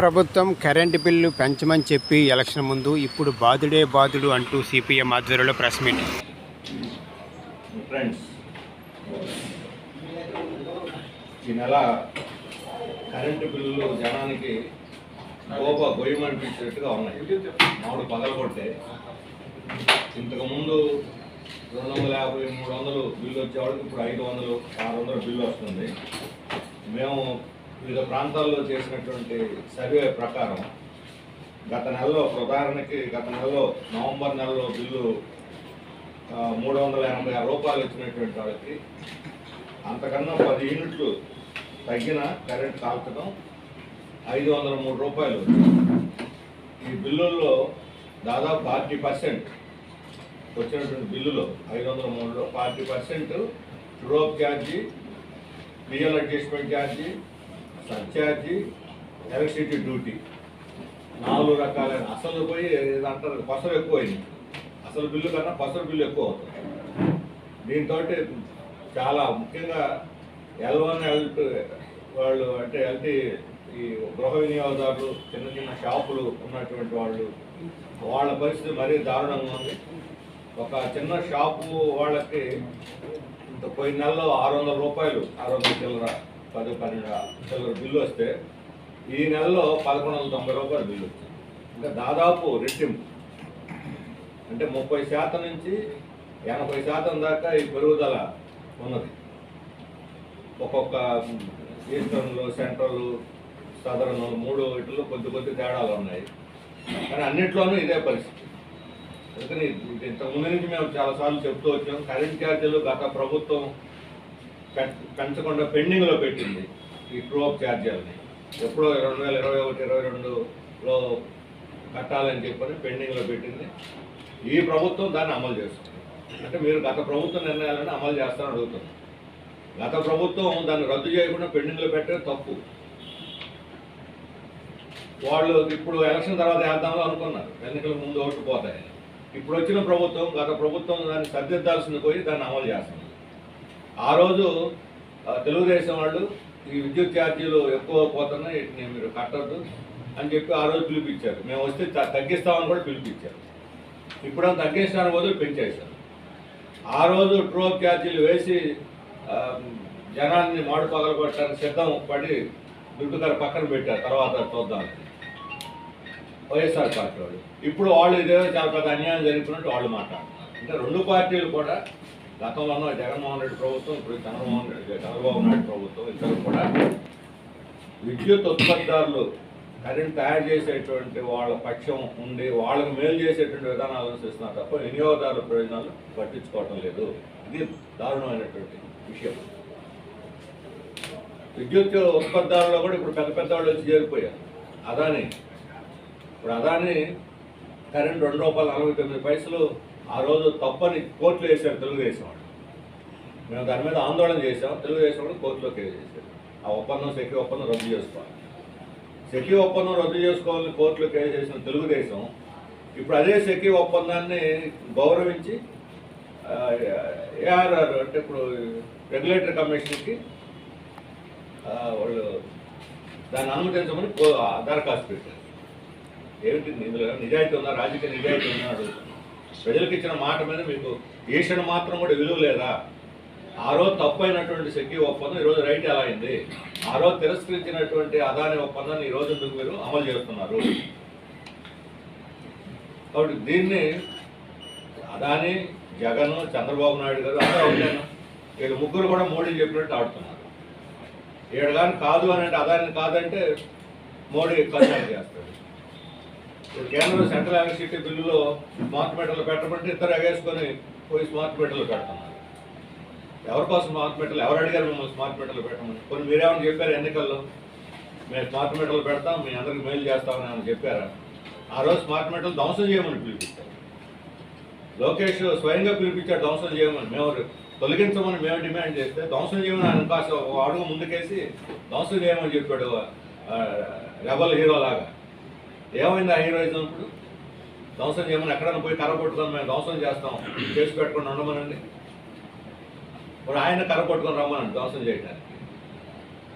ప్రభుత్వం current bill పెంచమని చెప్పి ఎలక్షన్ ముందు ఇప్పుడు బాధుడే బాధుడు అంటూ సిపిఎం ఆధ్వర్యంలో ప్రెస్ మీట్. ఈ నెల కరెంటు బిల్లు జనానికి గోప గొయ్యమనిపించినట్టుగా ఉన్నాయి. మామిడి పగలగొట్టే ఇంతకుముందు రెండు వందల యాభై మూడు వందలు బిల్లు వచ్చేవాళ్ళకి ఇప్పుడు ఐదు వందలు ఆరు వందలు బిల్లు వస్తుంది. మేము వివిధ ప్రాంతాల్లో చేసినటువంటి సర్వే ప్రకారం గత నెలలో ఒక ఉదాహరణకి గత నెలలో నవంబర్ నెలలో బిల్లు మూడు వందల ఎనభై ఆరు రూపాయలు ఇచ్చినటువంటి వాళ్ళకి అంతకన్నా పది యూనిట్లు తగ్గిన కరెంట్ కాల్చడం ఐదు వందల మూడు రూపాయలు. ఈ బిల్లుల్లో దాదాపు ఫార్టీ పర్సెంట్ వచ్చినటువంటి బిల్లులో ఐదు వందల మూడులో forty percent rope charge real adjustment charge surcharge electricity duty నాలుగు రకాలైన అసలు పోయి అంటారు పసరు ఎక్కువైంది. అసలు బిల్లు కన్నా పసరు బిల్లు ఎక్కువ అవుతుంది. దీంతో చాలా ముఖ్యంగా ఎల్ వన్ ఎల్ వాళ్ళు అంటే ఎల్టీ ఈ గృహ వినియోగదారులు చిన్న చిన్న షాపులు ఉన్నటువంటి వాళ్ళు వాళ్ళ పరిస్థితి మరీ దారుణంగా ఉంది. ఒక చిన్న షాపు వాళ్ళకి ఇంత పోయిన నెలలో ఆరు వందల రూపాయలు ఆరు వందల చిల్లర పది పన్నెండు చిల్లర బిల్లు వస్తే ఈ నెలలో పదకొండు వందల తొంభై రూపాయలు బిల్లు. వచ్చింది ఇంకా దాదాపు రెట్టింపు. అంటే ముప్పై శాతం నుంచి ఎనభై శాతం దాకా ఈ పెరుగుదల ఉన్నది. ఒక్కొక్క ఈస్టర్న్లు సెంట్రల్ సదరన్ మూడు వీటిలో కొద్ది కొద్ది తేడాలు ఉన్నాయి. కానీ అన్నింటిలోనూ ఇదే పరిస్థితి. అందుకని ఇంతకు ముందు నుంచి మేము చాలాసార్లు చెప్తూ వచ్చాం. కరెంట్ ఛార్జీలు గత ప్రభుత్వం పెం- పెంచకుండా పెండింగ్లో పెట్టింది ఈ ట్రూ ఛార్జీలని. ఎప్పుడో రెండు వేల ఇరవై ఒకటి ఇరవై రెండులో కట్టాలని చెప్పని పెండింగ్లో పెట్టింది. ఈ ప్రభుత్వం దాన్ని అమలు చేస్తుంది. అంటే మీరు గత ప్రభుత్వ నిర్ణయాలను అమలు చేస్తారని అడుగుతుంది గత ప్రభుత్వం దాన్ని రద్దు చేయకుండా పెండింగ్లో పెట్టడం తప్పు. వాళ్ళు ఇప్పుడు ఎలక్షన్ తర్వాత వేద్దామని అనుకున్నారు. ఎన్నికల ముందు ఓటు పోతాయని. ఇప్పుడు వచ్చిన ప్రభుత్వం గత ప్రభుత్వం దాన్ని సరిదిద్దాల్సింది పోయి దాన్ని అమలు చేస్తుంది. ఆ రోజు తెలుగుదేశం వాళ్ళు ఈ విద్యుత్ ఛార్జీలు ఎక్కువ పోతున్నాయి వీటిని మీరు కట్టద్దు అని చెప్పి ఆ రోజు పిలిపించారు. మేము వస్తే తగ్గిస్తామని కూడా పిలిపించారు. ఇప్పుడు తగ్గించడానికి బదులు పెంచేశారు. ఆ రోజు ట్రోప్ ఛార్జీలు వేసి జనాన్ని మాడు పగలగొట్టడానికి సిద్ధం పడి దుడ్డు గారు పక్కన పెట్టారు. తర్వాత చూద్దామని వైఎస్ఆర్ పార్టీ వాళ్ళు ఇప్పుడు వాళ్ళు ఇదేదో చాలా పెద్ద అన్యాయం జరుగుతున్నట్టు వాళ్ళు మాట్లాడుతున్నారు. అంటే రెండు పార్టీలు కూడా గతంలోనూ జగన్మోహన్ రెడ్డి ప్రభుత్వం ఇప్పుడు చంద్రమోహన్ రెడ్డి చంద్రబాబు నాయుడు ప్రభుత్వం ఇద్దరు కూడా విద్యుత్ ఉత్పత్తిదారులు కరెంట్ తయారు చేసేటువంటి వాళ్ళ పక్షం ఉండి వాళ్ళకి మేలు చేసేటువంటి విధానాలు అనుసరిస్తున్నారు తప్ప వినియోగదారుల ప్రయోజనాలు పట్టించుకోవటం లేదు. ఇది దారుణమైనటువంటి విషయం. విద్యుత్ ఉత్పత్తిదారులు కూడా ఇప్పుడు పెద్ద పెద్ద వాళ్ళు వచ్చి చేరిపోయారు. అదాని ఇప్పుడు అదాని కరెంట్ రెండు రూపాయల నలభై తొమ్మిది పైసలు ఆ రోజు తప్పని కోర్టులో వేశారు తెలుగుదేశం వాళ్ళు. మేము దాని మీద ఆందోళన చేసాం తెలుగుదేశం వాళ్ళు కోర్టులో కేసు చేశారు ఆ ఒప్పందం సెక్యూ ఒప్పందం రద్దు చేసుకోవాలి. సెక్యూ ఒప్పందం రద్దు చేసుకోవాలని కోర్టులో కేసు చేసిన తెలుగుదేశం ఇప్పుడు అదే సెక్యూ ఒప్పందాన్ని గౌరవించి ఏఆర్ఆర్ అంటే ఇప్పుడు రెగ్యులేటరీ కమిషన్కి వాళ్ళు దాన్ని అనుమతించమని కో- దరఖాస్తు పెట్టారు. ఏమిటి ఇందులో నిజాయితీ ఉందా? రాజకీయ నిజాయితీ ఉందా? అని ప్రజలకు ఇచ్చిన మాట మీద మీకు ఈషన్ మాత్రం కూడా విలువ లేదా? ఆ రోజు తప్పైనటువంటి సెక్కి ఒప్పందం ఈరోజు రైట్ ఎలా అయింది? ఆ రోజు తిరస్కరించినటువంటి అదాని ఒప్పందాన్ని ఈ రోజు ఎందుకు మీరు అమలు చేస్తున్నారు? కాబట్టి దీన్ని అదాని జగన్ చంద్రబాబు నాయుడు గారు అందరూ అవుతాను వీళ్ళు ముగ్గురు కూడా మోడీ చెప్పినట్టు ఆడుతున్నారు. ఏడు కానీ కాదు అని అంటే అదాని కాదంటే మోడీ కన్సల్ట్ చేస్తాడు. కేంద్రం సెంట్రల్ ఎలక్ట్రిసిటీ బిల్లులో స్మార్ట్ మీటర్లు పెట్టమంటే ఇద్దరు ఎగేసుకొని పోయి స్మార్ట్ మీటర్లు పెడుతున్నారు ఎవరి కోసం స్మార్ట్ మీటర్లు? ఎవరు అడిగారు మిమ్మల్ని స్మార్ట్ మీటర్లు పెట్టమని? కొన్ని మీరేమని చెప్పారు ఎన్నికల్లో? మేము స్మార్ట్ మీటర్లు పెడతాం మీ అందరికి మెయిల్ చేస్తామని ఏమైనా చెప్పారా? ఆ రోజు స్మార్ట్ మీటర్లు ధ్వంసం చేయమని పిలిపించారు. లోకేష్ స్వయంగా పిలిపించాడు ధ్వంసం చేయమని. మేము తొలగించమని మేము డిమాండ్ చేస్తే ధ్వంసం చేయమని ఆయన కాస్త ఒక అడుగు ముందుకేసి ధ్వంసం చేయమని చెప్పాడు రెబల్ హీరో లాగా. ఏమైంది హీరోయిజం? ఇప్పుడు ధ్వంసం చేయమని ఎక్కడైనా పోయి కర్ర మేము ధ్వంసం చేస్తాం. చేసి పెట్టుకొని ఉండమనండి. ఇప్పుడు ఆయన కర్ర రమ్మనండి ధ్వంసం చేయడానికి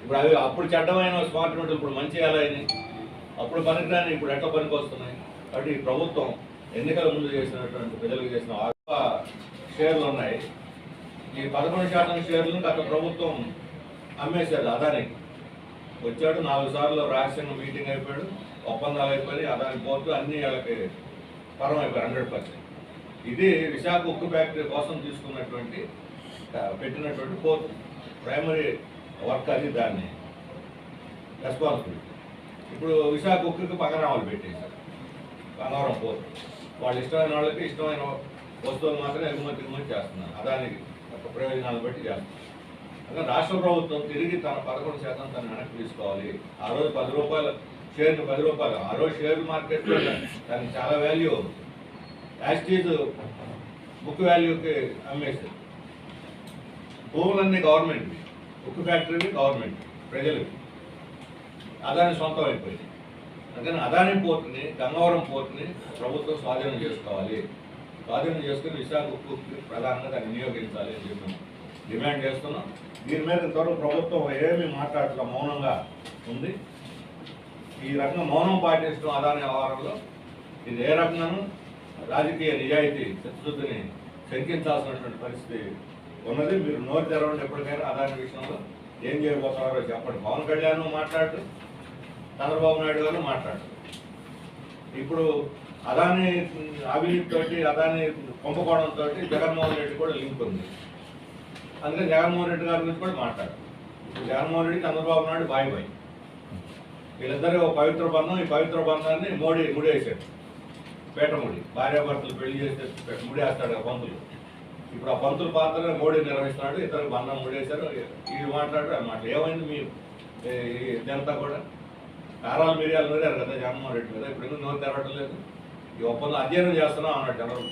ఇప్పుడు అవి అప్పుడు చెడ్డమైన స్మార్ట్ మీటర్లు ఇప్పుడు మంచి ఎలా అయినాయి అప్పుడు పనికిరాని ఇప్పుడు ఎట్లా పనికి వస్తున్నాయి కాబట్టి ఈ ప్రభుత్వం ఎన్నికల ముందు చేసినటువంటి ప్రజలకు చేసిన ఆగ షేర్లు ఉన్నాయి. ఈ పదకొండు శాతం షేర్లను గత ప్రభుత్వం అమ్మేశారు అదానికి. వచ్చాడు నాలుగు సార్లు రహస్యంగా మీటింగ్ అయిపోయాడు ఒప్పందాలు అయిపోయి అదాని పోర్టు అన్ని వాళ్ళకి పరం అయిపోయారు హండ్రెడ్ పర్సెంట్. ఇది విశాఖ ఉక్కు ఫ్యాక్టరీ కోసం తీసుకున్నటువంటి పెట్టినటువంటి పోర్టు ప్రైమరీ వర్క్ అది దాన్ని రెస్పాన్సిబిలిటీ ఇప్పుడు విశాఖ ఉక్కుకి పగనామాలు పెట్టేశారు. గంగవరం పోర్టు వాళ్ళు ఇష్టమైన వాళ్ళకి ఇష్టమైన వస్తువులు మాత్రమే ఎగుమతి ఎగుమతి చేస్తున్నారు. అదానికి ప్రయోజనాలు బట్టి చేస్తున్నారు. రాష్ట్ర ప్రభుత్వం తిరిగి తన పదకొండు శాతం తను వెనక్కి తీసుకోవాలి. ఆ రోజు పది రూపాయలు షేర్లు పది రూపాయలు. ఆ రోజు షేర్ మార్కెట్లో దానికి చాలా వాల్యూ ఉంది యాస్టీజ్ బుక్ వాల్యూకి అమ్మేశారు. భూములన్నీ గవర్నమెంట్ బుక్ ఫ్యాక్టరీని గవర్నమెంట్ ప్రజలకి అదాని సొంతం అయిపోయింది. అందుకని అదాని పోర్టుని గంగవరం పోర్టుని ప్రభుత్వం స్వాధీనం చేసుకోవాలి. స్వాధీనం చేసుకుని విశాఖ ఉక్కు ప్రధానంగా దాన్ని వినియోగించాలి అని చెప్పి డిమాండ్ చేస్తున్నాం. దీని మీద ఇంతవరకు ప్రభుత్వం ఏమీ మాట్లాడట్లా మౌనంగా ఉంది. ఈ రకంగా మౌనం పాటించడం అదాని వ్యవహారంలో ఇది ఏ రకంగానూ రాజకీయ నిజాయితీ చిత్తశుద్ధిని శంకించాల్సినటువంటి పరిస్థితి ఉన్నది. మీరు నోరు తెరవండి ఎప్పటికైనా అదాని విషయంలో. ఏం చేయబోతున్నారో చెప్పండి. పవన్ కళ్యాణ్ మాట్లాడు చంద్రబాబు నాయుడు గారు మాట్లాడు. ఇప్పుడు అదాని అవినీతితోటి అదాని కుంభకోణంతో జగన్మోహన్ రెడ్డి కూడా లింక్ ఉంది. అందుకని జగన్మోహన్ రెడ్డి గారి గురించి కూడా మాట్లాడు జగన్మోహన్ రెడ్డి చంద్రబాబు నాయుడు బాయ్ బాయ్. వీళ్ళిద్దరూ ఒక పవిత్ర బంధం ఈ పవిత్ర బంధాన్ని మోడీ ముడేసాడు పేటముడి భార్యాభర్తలు పెళ్ళి చేస్తే ముడి ముడేస్తాడు ఆ పంతులు ఇప్పుడు ఆ పంతుల పాత్ర మోడీ నిర్వహిస్తున్నాడు ఇతరు బంధం ముడేశారు. ఇది మాట్లాడు అన్నమాట ఏమైంది మీ ఇదంతా కూడా? కారాలు మిరియాలు నూరారు కదా జగన్మోహన్ రెడ్డి మీద. ఇప్పుడు ఎందుకు నోరు తెరవడం లేదు? ఈ ఒప్పందం అధ్యయనం చేస్తున్నాం అన్నాడు జనరల్